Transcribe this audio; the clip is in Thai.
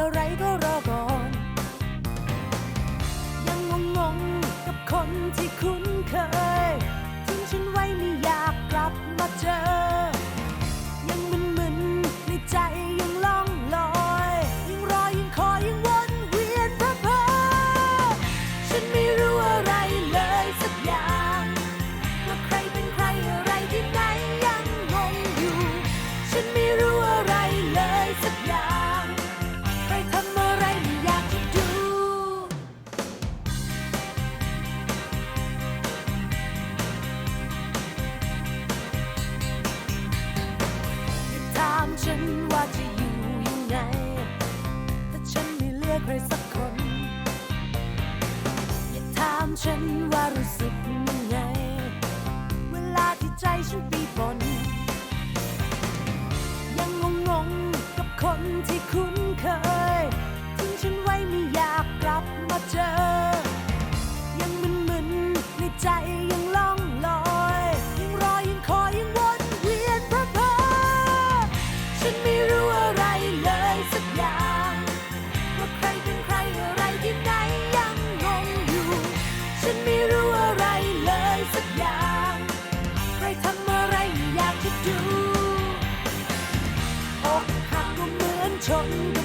อะไรก็รอก่อน ยังงงงกับคนที่คุ้นเคยทิ้งฉันไว้ไม่ ฉันว่ารู้สึกยังไง เวลาที่ใจฉันปีบน 成